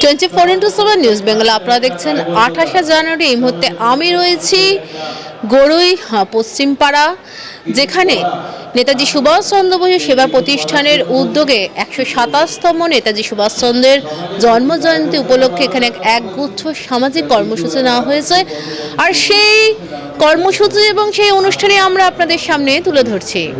Twenty four into seven news Bengal আপনারা দেখছেন আঠাশে জানুয়ারি। এই মুহূর্তে আমি রয়েছি গড়ুই হ্যাঁ, পশ্চিমপাড়া যেখানে নেতাজি সুভাষচন্দ্র বসু সেবা প্রতিষ্ঠানের উদ্যোগে একশো সাতাশতম নেতাজি সুভাষচন্দ্রের জন্মজয়ন্তী উপলক্ষে এখানে এক- একগুচ্ছ সামাজিক কর্মসূচি নেওয়া হয়েছে। আর সেই কর্মসূচি এবং সেই অনুষ্ঠানে আমরা আপনাদের সামনে তুলে ধরছি।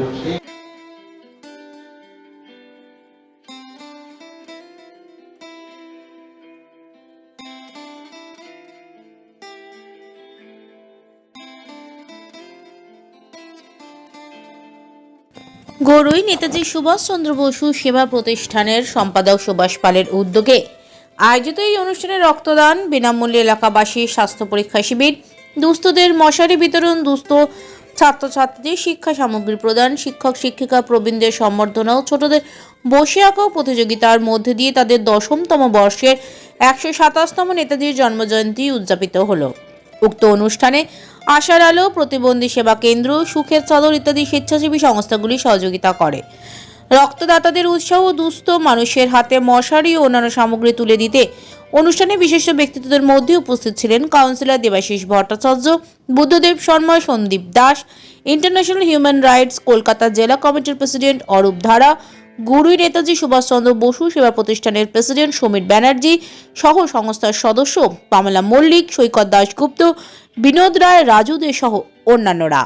গরুই নেতাজি সুভাষচন্দ্র বসু সেবা প্রতিষ্ঠানের সম্পাদক সুভাষ পালের উদ্যোগে আয়োজিত এই অনুষ্ঠানে রক্তদান, বিনামূল্যে এলাকাবাসী স্বাস্থ্য পরীক্ষা শিবির, দুস্থদের মশারি বিতরণ, দুস্থ ছাত্রছাত্রীদের শিক্ষা সামগ্রী প্রদান, শিক্ষক, শিক্ষিকা প্রবীণদের সম্বর্ধনা ও ছোটদের বসে আঁকাও প্রতিযোগিতার মধ্যে দিয়ে তাদের দশমতম বর্ষের একশো সাতাশতম নেতাজির জন্মজয়ন্তী উদযাপিত হলো। উক্ত অনুষ্ঠানে আশার আলো, প্রতিবন্ধী সেবা কেন্দ্র, সুখের চাদর ইত্যাদি স্বেচ্ছাসেবী সংস্থাগুলি সহযোগিতা করে। রক্তদাতাদের উৎসাহ ও দুস্থ মানুষের হাতে মশারি ও অন্যান্য সামগ্রী তুলে দিতে অনুষ্ঠানে বিশিষ্ট ব্যক্তিত্বদের মধ্যে উপস্থিত ছিলেন councillor Debashish Bhattacharya, Buddhadeb Sharma, Sandip Das, international human rights, Kolkata জেলা কমিটির প্রেসিডেন্ট অরূপ ধারা গুরুই নেতাজি সুভাষচন্দ্র বসু সেবা প্রতিষ্ঠানের প্রেসিডেন্ট সমীর ব্যানার্জি, সহ সংস্থার সদস্য পামেলা মল্লিক, সৈকত দাশগুপ্ত, বিনোদ রায়, রাজু দে সহ অন্যান্যরা।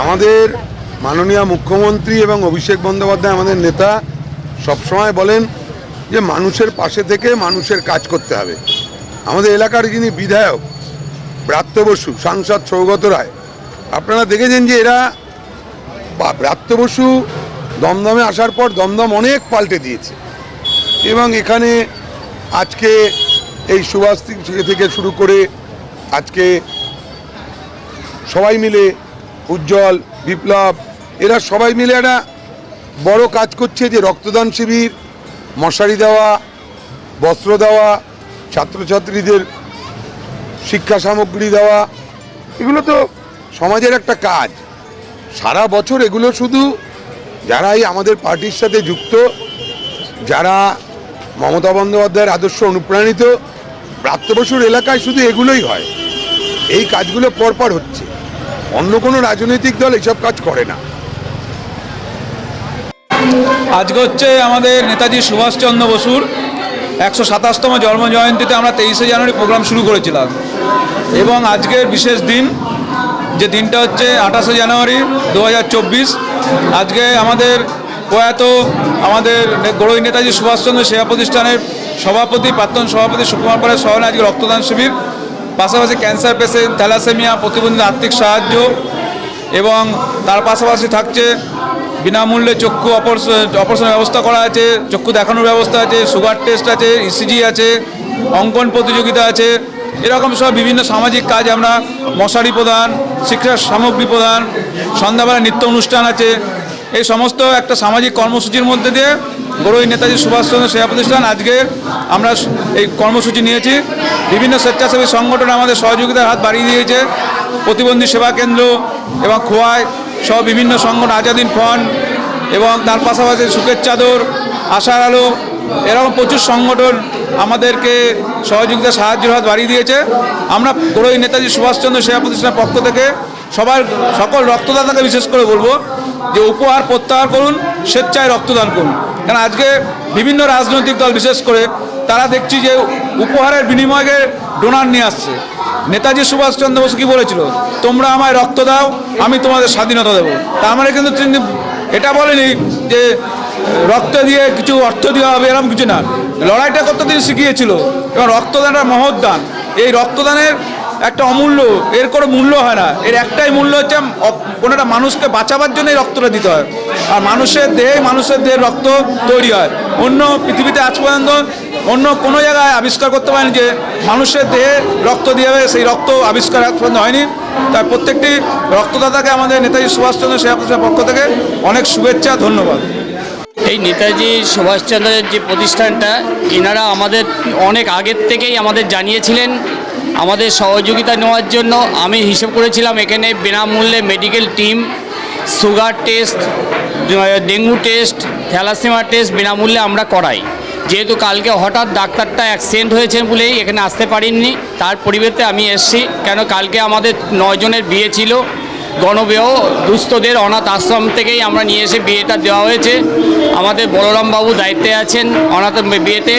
আমাদের মাননীয় মুখ্যমন্ত্রী এবং অভিষেক বন্দ্যোপাধ্যায় আমাদের নেতা সবসময় বলেন যে মানুষের পাশে থেকে মানুষের কাজ করতে হবে। আমাদের এলাকার যিনি বিধায়ক ব্রাত্য বসু, সাংসদ সৌগত রায়, আপনারা দেখেছেন যে এরা ব্রাত্য বসু দমদমে আসার পর দমদম অনেক পাল্টে দিয়েছে। এবং এখানে আজকে এই সুভাষ থেকে- শুরু করে আজকে সবাই মিলে উজ্জ্বল, বিপ্লব, এরা সবাই মিলে একটা বড় কাজ করছে যে রক্তদান শিবির, মশারি দেওয়া, বস্ত্র দেওয়া, ছাত্রছাত্রীদের শিক্ষা সামগ্রী দেওয়া, এগুলো তো সমাজের একটা কাজ। সারা বছর এগুলো শুধু যারাই আমাদের পার্টির সাথে যুক্ত, যারা মমতা বন্দ্যোপাধ্যায়ের আদর্শ অনুপ্রাণিত প্রাপ্তবসুর এলাকায় শুধু এগুলোই হয়। এই কাজগুলো পরপর হচ্ছে। অন্য কোনো রাজনৈতিক দল এসব কাজ করে না। আজকে হচ্ছে আমাদের নেতাজি সুভাষচন্দ্র বসুর একশো সাতাশতম জন্মজয়ন্তীতে আমরা তেইশে জানুয়ারি প্রোগ্রাম শুরু করেছিলাম। এবং আজকের বিশেষ দিন যে দিনটা হচ্ছে আঠাশে জানুয়ারি দু হাজার চব্বিশ, আজকে আমাদের প্রয়াত আমাদের গড়ই নেতাজি সুভাষচন্দ্র সেবা প্রতিষ্ঠানের সভাপতি, প্রাক্তন সভাপতি সুকুমার পালের স্মরণে আজকে রক্তদান শিবির। পাশাপাশি ক্যান্সার পেশেন্ট, থ্যালাসেমিয়া, প্রতিবন্ধী আর্থিক সাহায্য এবং তার পাশাপাশি থাকছে বিনামূল্যে চক্ষু অপারেশন, অপারেশনের ব্যবস্থা করা আছে, চক্ষু দেখানোর ব্যবস্থা আছে, সুগার টেস্ট আছে ইসিজি আছে, অঙ্কন প্রতিযোগিতা আছে এরকম সব বিভিন্ন সামাজিক কাজ আমরা মশারি প্রদান শিক্ষার সামগ্রী প্রদান, সন্ধ্যাবেলা নৃত্য অনুষ্ঠান আছে। এই সমস্ত একটা সামাজিক কর্মসূচির মধ্যে দিয়ে বড়ই নেতাজি সুভাষচন্দ্র সেবা প্রতিষ্ঠান আজকে আমরা এই কর্মসূচি নিয়েছি। বিভিন্ন স্বেচ্ছাসেবী সংগঠন আমাদের সহযোগিতার হাত বাড়িয়ে দিয়েছে। প্রতিবন্ধী সেবা কেন্দ্র এবং খোয়াই সহ বিভিন্ন সংগঠন, আজাদিন ফ্রন্ট এবং তার পাশাপাশি সুখের চাদর, আশার আলো, এরকম প্রচুর সংগঠন আমাদেরকে সহযোগিতা সাহায্যের হাত বাড়িয়ে দিয়েছে। আমরা বড়ই নেতাজি সুভাষচন্দ্র সেবা প্রতিষ্ঠানের পক্ষ থেকে সবার সকল রক্তদাতাকে বিশেষ করে বলব যে উপহার প্রত্যাহার করুন, স্বেচ্ছায় রক্তদান করুন। কারণ আজকে বিভিন্ন রাজনৈতিক দল বিশেষ করে তারা দেখছি যে উপহারের বিনিময়ে ডোনার নিয়ে আসছে। নেতাজি সুভাষচন্দ্র বসু কী বলেছিল? তোমরা আমায় রক্ত দাও, আমি তোমাদের স্বাধীনতা দেবো। তা মানে কিন্তু তিনি এটা বলেনি যে রক্ত দিয়ে কিছু অর্থ দেওয়া হবে এরকম কিছু না। লড়াইটা করতে তিনি শিখিয়েছিল? এবং রক্তদানটা মহৎ দান। এই রক্তদানের একটা অমূল্য, এর কোনো মূল্য হয় না। এর একটাই মূল্য হচ্ছে কোনো একটা মানুষকে বাঁচাবার জন্য এই রক্তটা দিতে হয়। আর মানুষের দেহে, মানুষের দেহের রক্ত তৈরি হয়। অন্য পৃথিবীতে আজ পর্যন্ত অন্য কোনো জায়গায় আবিষ্কার করতে পারেনি যে মানুষের দেহে রক্ত দিয়ে সেই রক্ত আবিষ্কার আজ পর্যন্ত হয়নি। তাই প্রত্যেকটি রক্তদাতাকে আমাদের নেতাজি সুভাষচন্দ্র সেবা পক্ষ থেকে অনেক শুভেচ্ছা, ধন্যবাদ। এই নেতাজি সুভাষচন্দ্রের যে প্রতিষ্ঠানটা, এনারা আমাদের অনেক আগের থেকেই আমাদের জানিয়েছিলেন আমাদের সহযোগিতা নেওয়ার জন্য। আমি হিসেব করেছিলাম এখানে বিনামূল্যে medical team sugar test dengue test thalassemia test বিনামূল্যে আমরা করাই। যেহেতু কালকে হঠাৎ ডাক্তারটা অ্যাক্সিডেন্ট হয়েছে বলেই এখানে আসতে পারিনি, তার পরিবর্তে আমি এসছি। কেন কালকে আমাদের নয়জনের বিয়ে ছিল গণবিবাহ দুস্থদের অনাথ আশ্রম থেকেই আমরা নিয়ে এসে বিয়েটা দেওয়া হয়েছে। আমাদের বলরামবাবু দায়িত্বে আছেন অনাথ বিয়েতে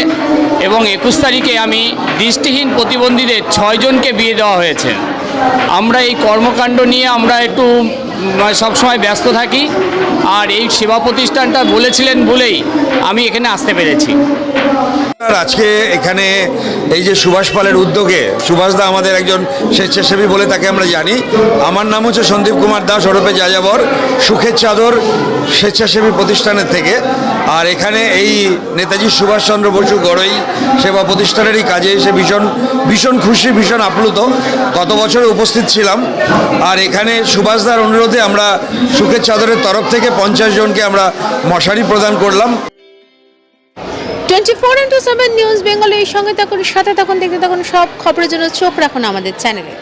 এবং একুশ তারিখে আমি দৃষ্টিহীন প্রতিবন্ধীদের ছয়জনকে বিয়ে দেওয়া হয়েছে। আমরা এই কর্মকাণ্ড নিয়ে আমরা একটু সবসময় ব্যস্ত থাকি। আর এই সেবা প্রতিষ্ঠানটা বলেছিলেন বলেই আমি এখানে আসতে পেরেছি। আজকে এখানে এই যে সুভাষ পালের উদ্যোগে সুভাষদা আমাদের একজন স্বেচ্ছাসেবী বলে তাকে আমরা জানি। আমার নাম হচ্ছে সন্দীপ কুমার দাস ওরফে যাযাবর। সুখের চাদর স্বেচ্ছাসেবী প্রতিষ্ঠানের থেকে। আর এখানে এই নেতাজি সুভাষচন্দ্র বসু গড়ই সেবা প্রতিষ্ঠানেরই কাজে এসে ভীষণ ভীষণ খুশি, ভীষণ আপ্লুত। গত বছরে উপস্থিত ছিলাম। আর এখানে সুভাষদার অনুরোধে আমরা সুখের চাদরের তরফ থেকে পঞ্চাশ জনকে আমরা মশারি প্রদান করলাম। Twenty four into seven news বেঙ্গলের সঙ্গে থাকুন, সাথে থাকুন, দেখতে থাকুন সব খবরের জন্য চোখ রাখুন আমাদের চ্যানেলে।